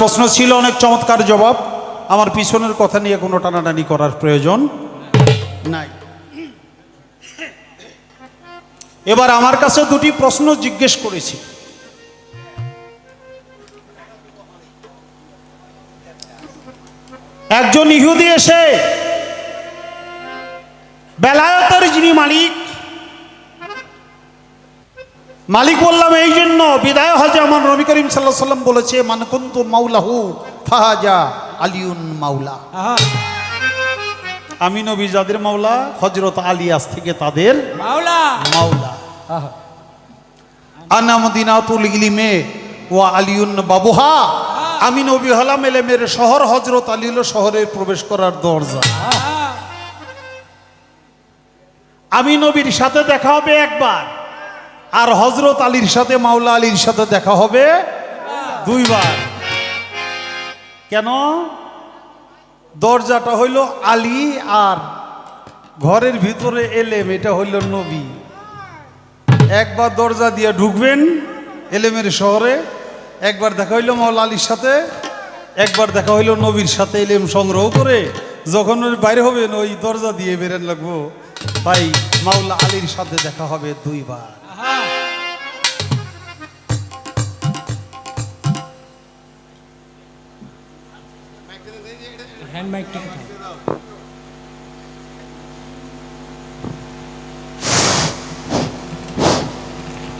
প্রশ্ন ছিল অনেক চমৎকার জবাব। আমার পিছনের কথা নিয়ে কোনো টানাটানি করার প্রয়োজন নাই। এবার আমার কাছে দুটি প্রশ্ন জিজ্ঞেস করেছি। একজন ইহুদি এসে, বেলায়তের যিনি মালিক মালিক বললাম, এই জন্য বিদায় করিম সাল্লাহ সাল্লাম বলেছে মানকুন্তু মাউলাহু ফাহাজা আলিউন মাওলা। আমি নবী যাদের মাওলা হজরত আলী আজ থেকে তাদের মাওলা। মাওলা। আনামদিনাতুল ইলিমে ও আলিউন বাবুহা। আমি নবী হলাম এলেমের শহর হজরত আলী হলো শহরে প্রবেশ করার দরজা। আমি নবীর সাথে দেখা হবে একবার। আর হজরত আলীর সাথে মাওলা আলীর সাথে দেখা হবে দুইবার। কেন? দরজাটা হইল আলী আর ঘরের ভিতরে এলেম, এটা হইল নবী। একবার দরজা দিয়ে ঢুকবেন এলেমের শহরে, একবার দেখা হইল মাওলা আলীর সাথে, একবার দেখা হইল নবীর সাথে এলেম সংগ্রহ করে। যখন বাইরে হবেন, ওই দরজা দিয়ে বেরেন লাগবো। তাই মাওলা আলীর সাথে দেখা হবে দুইবার। হ্যান্ড মাইকটা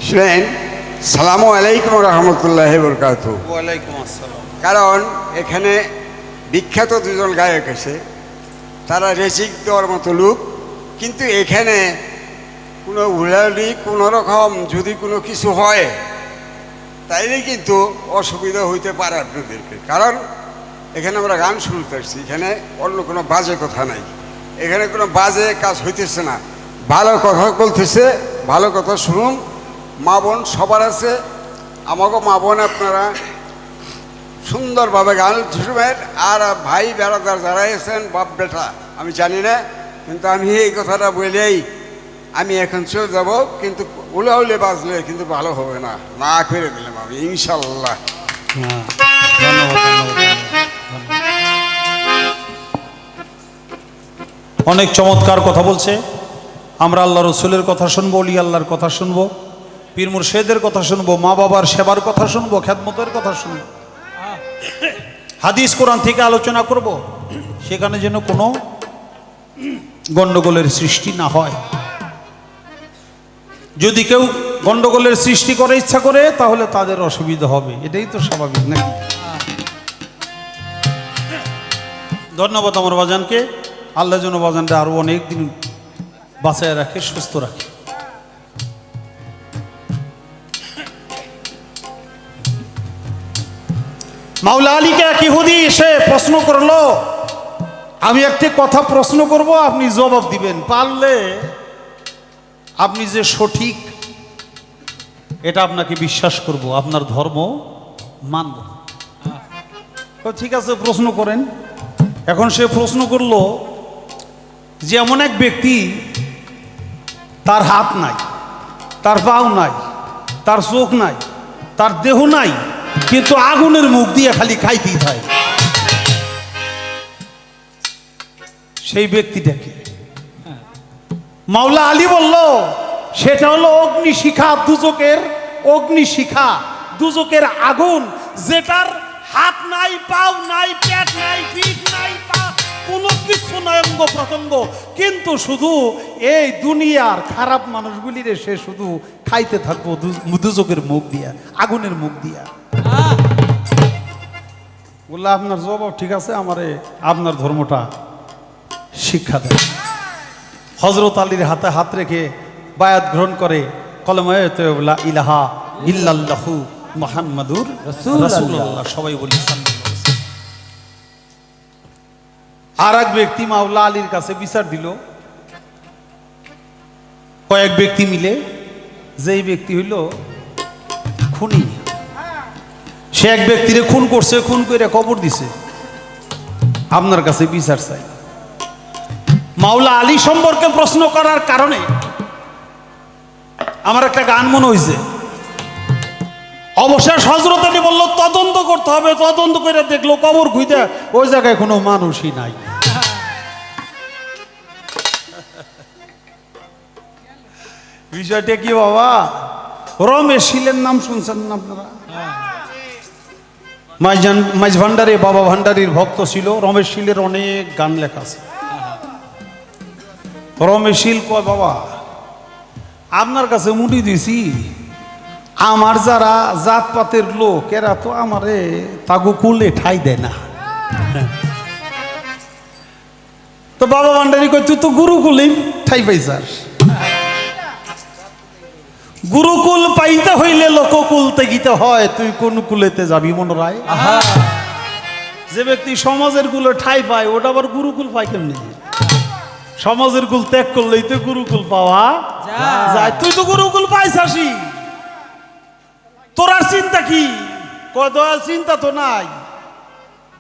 শুনেন সালামু আলাইকুম রহমতুল্লাহ বরকাত ওয়ালাইকুম আসসালাম কারণ এখানে বিখ্যাত দুজন গায়ক আছে তারা রেসিক দেওয়ার মতো লোক কিন্তু এখানে কোনো উড়ালি কোনো রকম যদি কোনো কিছু হয় তাইলে কিন্তু অসুবিধা হইতে পারে আপনাদেরকে কারণ এখানে আমরা গান শুরু করছি এখানে অন্য কোনো বাজে কথা নাই। এখানে কোনো বাজে কাজ হইতেছে না। ভালো কথা বলতেছে, ভালো কথা শুনুন। মা বোন সবার আছে। আমাকে মা বোন আপনারা সুন্দরভাবে গান শুনবেন। আর ভাই বেড়াদার যারা এসেছেন বাপ বেটা, আমি জানি না, কিন্তু আমি এই কথাটা বলেই আমি এখন চলে যাব, কিন্তু উলে উলে বাজলে কিন্তু ভালো হবে না। না করে দিলাম আমি ইনশাল্লাহ হ্যাঁ ধন্যবাদ। অনেক চমৎকার কথা বলছে। আমরা আল্লাহ রসুলের কথা শুনব, অলি আল্লাহর কথা শুনব, পীর মুর্শেদের কথা শুনব, মা বাবার সেবার কথা শুনব খ্যাতমতের কথা শুনব। হাদিস কোরআন থেকে আলোচনা করব। সেখানে যেন কোনো গণ্ডগোলের সৃষ্টি না হয়। যদি কেউ গণ্ডগোলের সৃষ্টি করে ইচ্ছা করে, তাহলে তাদের অসুবিধা হবে। এটাই তো স্বাভাবিক, নাকি? ধন্যবাদ আমার বাজানকে। আল্লাহ যেন বাজানটা আরও অনেক দিন বাঁচায় রাখে, সুস্থ রাখে। মাওলা আলীকে এক ইহুদি এসে প্রশ্ন করল, আমি একটি কথা প্রশ্ন করব, আপনি জবাব দিবেন। পারলে আপনি যে সঠিক, এটা আপনাকে বিশ্বাস করব, আপনার ধর্ম মানব। ঠিক আছে, প্রশ্ন করেন। এখন সে প্রশ্ন করল যে এমন এক ব্যক্তি তার হাত নাই, তার পাও নাই, তার চোখ নাই, তার দেহ নাই, কিন্তু আগুনের মুখ দিয়ে খালি খাইতেই থাকে। সেই ব্যক্তিটাকে মাওলা আলী বলল, সেটা হলো অগ্নিশিখা দুজকের অগ্নিশিখা দুজকের আগুন, যেটার হাত নাই, পাও নাই, পেট অঙ্গ প্রত্যঙ্গ কিন্তু শুধু এই দুনিয়ার খারাপ মানুষগুলিরে সে শুধু খাইতে থাকব দু- মুখ দিয়া, আগুনের মুখ দিয়া। বললে, আপনার জবাব ঠিক আছে, আমারে আপনার ধর্মটা শিক্ষা দেয় হজরত আলীর হাতে হাত রেখে বায়াত গ্রহণ করে কলমায় ইলাহা ইল্লাল্লাহু মোহাম্মদুর সবাই বলি সাল্লাল্লাহু। আর এক ব্যক্তি মাওলা আলীর কাছে বিচার দিল। কয়েক ব্যক্তি মিলে যেই ব্যক্তি হইল খুনি। সে এক ব্যক্তিরে খুন করছে, খুন করে কবর দিছে। আপনার কাছে বিচার চাই। মাওলা আলী সম্পর্কে প্রশ্ন করার কারণে আমার একটা গান মনে হয়েছে অবশেষ হজরত আলী বলল, তদন্ত করতে হবে, তদন্ত করে দেখল কবর খুঁজতে ওই জায়গায় কোনো মানুষই নাই। বিষয়টা কি বাবা? রমেশ শিলের নাম শুনছেন না আপনারা? মাঝ মাইজ ভান্ডারী বাবা ভান্ডারীর ভক্ত ছিল। রমেশ শীলের অনেক গান লেখা আছে। রমেশ শীল কয় বাবা আপনার কাছে মুটি দিছি। আমার যারা জাতপাতের লোক এরা তো আমারে তাগু কুলে ঠাই দেয় না। তো বাবা ভান্ডারী কয় তুই তো গুরুকুলেই ঠাই পাইছাস। গুরুকুল পাইতে হইলে লোককুল তেগিতে হয় তুই কোন কুলেতে যাবি মনোরায় যে ব্যক্তি সমাজের কুলে ঠাই পায় ওটা আবার গুরুকুল পায় কেমনি? সমাজের কুল ত্যাগ করলেই তো গুরুকুল পাওয়া যায়। তুই তো গুরুকুল পাইছ আসি তোর আর চিন্তা কি? কয় দয়াল চিন্তা তো নাই।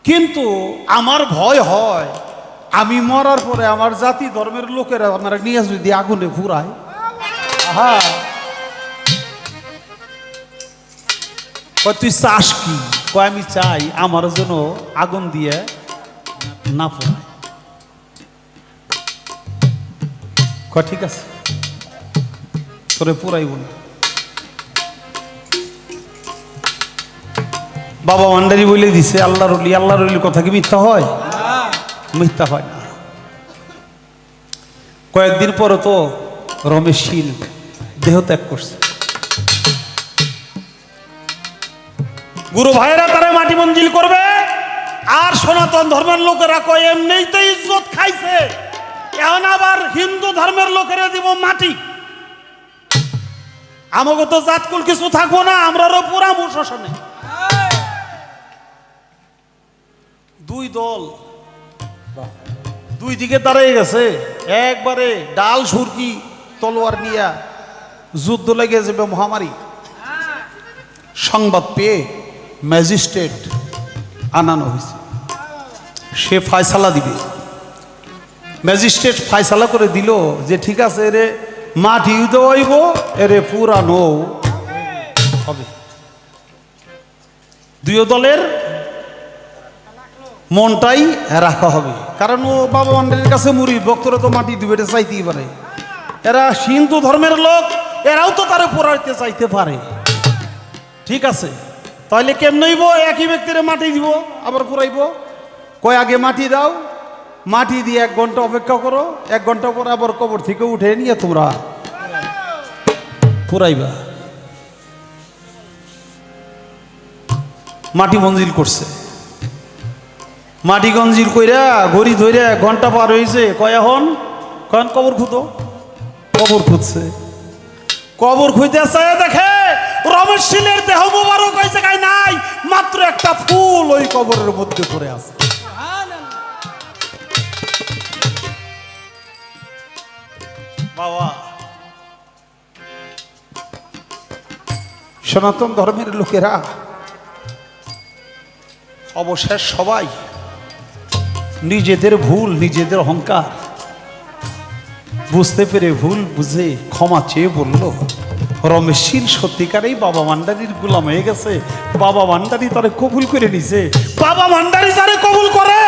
কিন্তু আমার ভয় হয় আমি মরার পরে আমার জাতি ধর্মের লোকেরা আপনারা নিয়ে যদি আগুনে ঘুরায়। হ্যাঁ তুই চাস কি? কয় আমি চাই আমার জন্য আগুন দিয়ে না পড়ায় কয় ঠিক আছে তোরে পুরাইব না বাবা মান্ডারি বলে দিছে আল্লাহ রলি আল্লাহ রলির কথা কি মিথ্যা হয়? মিথ্যা হয় না। কয়েকদিন পরে তো রমেশ শীল দেহ ত্যাগ করছে। গুরু ভাইরা তারা মাটি মঞ্জিল করবে। আর সনাতন ধর্মের লোকেরা কয়, এমনিই তো ইজ্জত খাইছে। এখন আবার হিন্দু ধর্মের লোকেরা দিব মাটি। আমাকে তো জাতকুল কিছু থাকব না আমরারও পুরা শাসনে দুই দল। দুই দিকে দাঁড়িয়ে গেছে। একবারে ডাল, সুরকি, তলোয়ার নিয়া যুদ্ধ লেগে যাবে মহামারী। সংবাদ পেয়ে ম্যাজিস্ট্রেট আনানো হয়েছে। সে ফয়সালা দিবে। ম্যাজিস্ট্রেট ফয়সালা করে দিল যে, ঠিক আছে, এরে মাটি দেওয়াইব এরে পুরানো হবে। দুই দলের মনটাই রাখা হবে। কারণ ও বাবা মান্ডের কাছে মুড়ি, ভক্তরা তো মাটি দিবে, এটা চাইতেই পারে। এরা হিন্দু ধর্মের লোক, এরাও তো তারা পোড়াইতে চাইতে পারে। ঠিক আছে? তাহলে কেমনইব একই ব্যক্তিরে মাটি দিব, আবার পুরাইব কয়, আগে মাটি দাও, মাটি দিয়ে এক ঘণ্টা অপেক্ষা করো, এক ঘণ্টা পরে আবার কবর থেকে উঠে নিয়ে তোমরা পুরাইবা মাটি মঞ্জিল করছে। মাটি গঞ্জিল কইরা, ঘড়ি ধইরা ঘণ্টা পার হয়েছে কয় এখন? কয়ন কবর খুঁতো? কবর খুঁজছে কবর খুঁজতে আসে দেখে? রমেশ শীলের দেহ মুবারক ওই জায়গায় নাই মাত্র একটা ফুল ওই কবরের মধ্যে পড়ে আছে। বাবা। সনাতন ধর্মের লোকেরা অবশেষ সবাই নিজেদের ভুল নিজেদের অহংকার বুঝতে পেরে ভুল বুঝে ক্ষমা চেয়ে বলল রমেশশীল সত্যিকারেই বাবা মান্ডারির গুলাম হয়ে গেছে। বাবা মান্ডারি তারে কবুল করে নিছে। বাবা মান্ডারি যারে কবুল করে,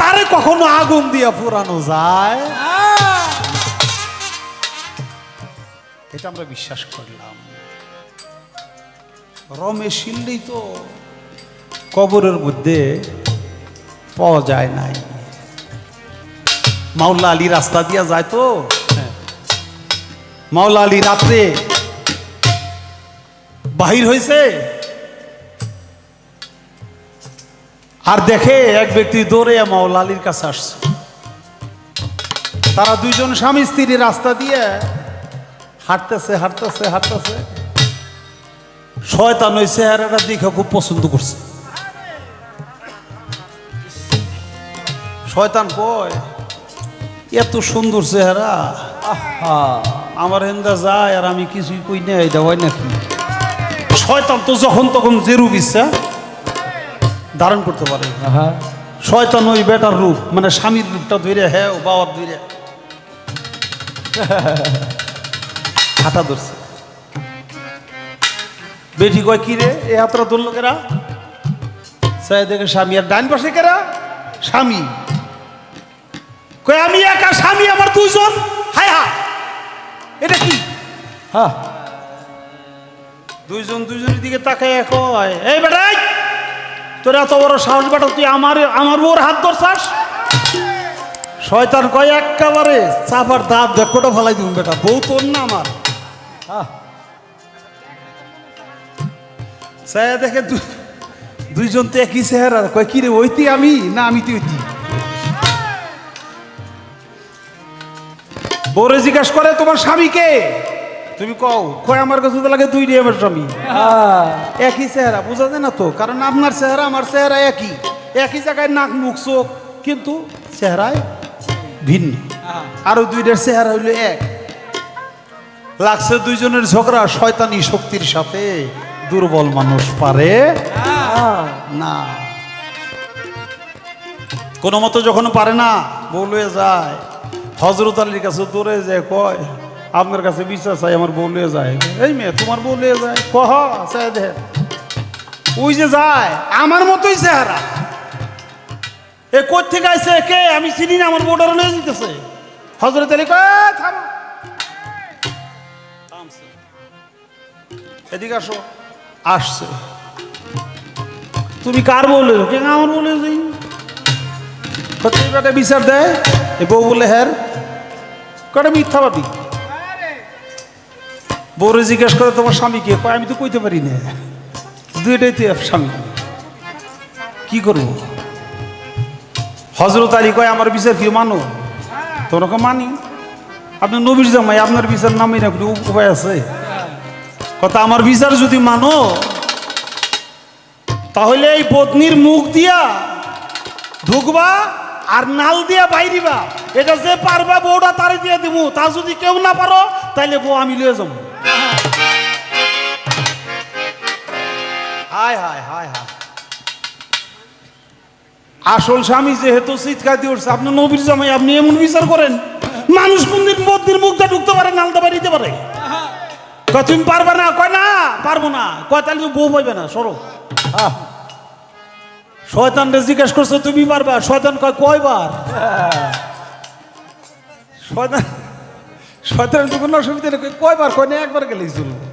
তারে কখনো আগুন দিয়া পুরানো যায়। এটা আমরা বিশ্বাস করলাম। রমেশ শিল্লেই তো কবরের মধ্যে পাওয়া যায় নাই। মাওলা আলী রাস্তা দিয়া যায় তো? মাওলা আলী রাত্রে বাহির হয়েছে। আর দেখে এক ব্যক্তি দৌড়ে মাওলা আলীর কাছে আসছে। তারা দুইজন স্বামী স্ত্রী রাস্তা দিয়ে হাঁটতেছে হাঁটতেছে হাঁটতেছে। শয়তান ওই চেহারাটা দেখে খুব পছন্দ করছে। শয়তান কয়, এত সুন্দর চেহারা। আমার হেন্দা যায় আর আমি কিছুই কই না এটা হয় নাকি? শয়তান তো যখন তখন জেরু ইচ্ছা ধারণ করতে পারে। শয়তান ওই বেটার রূপ মানে স্বামীর রূপটা ধরে হ্যাঁ ও বাবার ধরে হাঁটা ধরছে। বেটি কয় কি রে এ হাতরা ধরলো কেরা? সাই দেখে স্বামী আর ডাইন পাশে কেরা? স্বামী। কয় আমি একা স্বামী আমার দুজন হায় হা এটা কি? হ্যাঁ দুইজন দুইজনের দিকে তাকায় কয়, এই বেটাই, তোর এত বড় সাহস বেটা, তুই আমার আমার বউর হাত ধরছাস? শয়তান কয় একেবারে চাপার দাঁত দেখোটা ফালাই দিন বেটা, বউ তোর না আমার। আহ। দেখে দুইজন তো একই চেহারা, কয়, কি রে, ওইতি আমি না আমি তুই ওইতি? বউরে জিজ্ঞাস করে, তোমার স্বামীকে তুমি কও কয় আমার কাছে তো লাগে দুই আমার স্বামী একই চেহারা বোঝা যায় না তো? কারণ আপনার চেহারা আমার চেহারা একই। একই জায়গায় নাক মুখ চোখ কিন্তু চেহারায় ভিন্ন। আরও দুইটার চেহারা হইল এক। লাগছে দুইজনের ঝগড়া শয়তানি শক্তির সাথে। দুর্বল মানুষ পারে না। কোনো মতো যখন পারে না বলে যায়। হজরত আলীর কাছে দৌড়ে যায় কয় আপনার কাছে বিশ্বাস চাই আমার বলে যায়। এই মেয়ে তোমার বলে যায়? কহ চাই দেখ ওই যে যায় আমার মতোই চেহারা। এ কোথ থেকে আইছে? কে? আমি চিনি না আমার বোর্ডার নিয়ে যেতেছে হজরত আলী কয় "এই, থামো। থামছে। এদিকে আসো। আসছে। তুমি কার বলে কে আমার বলে যাই? বিচার দেয়? এ বউ বলে হ্যার কটা মিথ্যাবাদী। বউরে জিজ্ঞেস করে, তোমার স্বামীকে কয়, আমি তো কইতে পারি না। দুইটাই তো স্বামী কি করব? হজরত আলী কয়, আমার বিচার কি মানো? তোমরা মানি। আপনি নবীর জামাই, আপনার বিচার নামই না কোনো উপায় আছে? কথা, আমার বিচার যদি মানো, তাহলে এই পত্নীর মুখ দিয়া ঢুকবা আর নাল দিয়া বাইরিবা। এটা যে পারবা, বউটা তারে দিয়ে দিব তা যদি কেউ না পারো, তাইলে বউ আমি লিয়ে যাব। হায় হায় হায় হায়। আসল স্বামী যেহেতু চিৎকার দিয়ে উঠছে আপনি নবীর জামাই আপনি এমন বিচার করেন? মানুষ কোনদিন বদ্দির মুখটা ঢুকতে পারে নালতে বাড়িতে পারে? কয় তুমি পারবে না? কয় না পারব না। কয় তাহলে বউ পাইবে না সরো। শয়তান রে জিজ্ঞেস করছ তুমি পারবা? শয়তান কয় কয়বার? শয়তান শয়তান তো অসুবিধা নেই। কয়বার কয় একবার গেলেই চলবে।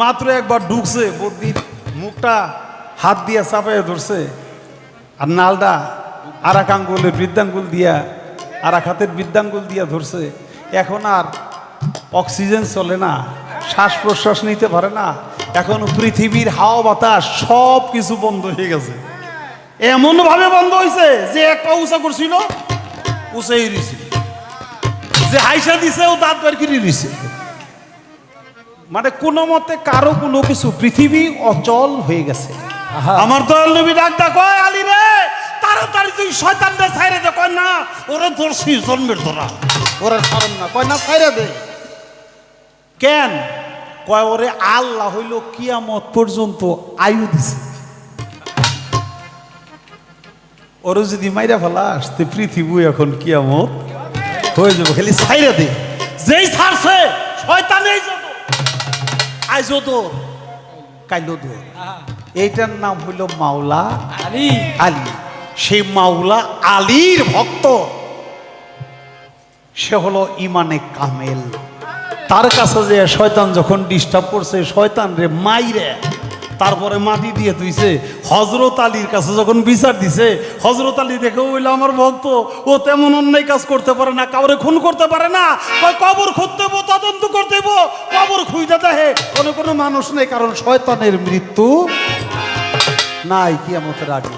মাত্র একবার ঢুকছে বদ্দির মুখটা হাত দিয়া চাপাইয়া ধরছে, আর নালটা আর এক আঙ্গুলের বৃদ্ধাঙ্গুল দিয়া আর এক হাতের বৃদ্ধাঙ্গুল দিয়া ধরছে। এখন আর অক্সিজেন চলে না শ্বাস প্রশ্বাস নিতে পারে না। এখন পৃথিবীর হাওয়া বাতাস সব কিছু বন্ধ হয়ে গেছে। এমন ভাবে বন্ধ হয়েছে যে একটা উঁচা করছিল, উঁচাই রয়েছে যে হাইসা দিছে ও দাঁত বের করে দিছে মানে কোনো মতে কারও কোনো কিছু পৃথিবী অচল হয়ে গেছে। আমার দয়াল নবী ডাক্তার কয় আলী রে তাড়াতাড়ি তুই শয়তান দে ছাইরে দে। কয় না ওরে ধরছি জন্মের ধরা। ওরে ছাড়ন না। কয় না ছাইরে দে। কেন? কয় ওরে আল্লাহ হইল কিয়ামত পর্যন্ত আয়ু দিছে। ওরে যদি মাইরা ফেলাস তো পৃথিবী এখন কিয়ামত হয়ে যাবে খালি ছাইরে দে। যেই ছাড়ছে শয়তানেই যাব। আইজ তোর কাইল তোর এইটার নাম হইল মাওলা আলী। আলী। সেই মাওলা আলীর ভক্ত। সে হলো ইমানে কামেল। তার কাছে যে শয়তান যখন ডিস্টার্ব করছে শয়তান রে মাইরে। তারপরে মাটি দিয়ে তুইছে হজরত আলীর কাছে যখন বিচার দিছে হজরত আলী দেখে বলল আমার ভক্ত। ও তেমন অন্যায় কাজ করতে পারে না, কাউরে খুন করতে পারে না। কবর খুঁজতে তদন্ত করতে কবর খুঁজতে দেখে কোনো কোনো মানুষ নেই, কারণ শয়তানের মৃত্যু নাই কি আমাদের আগে।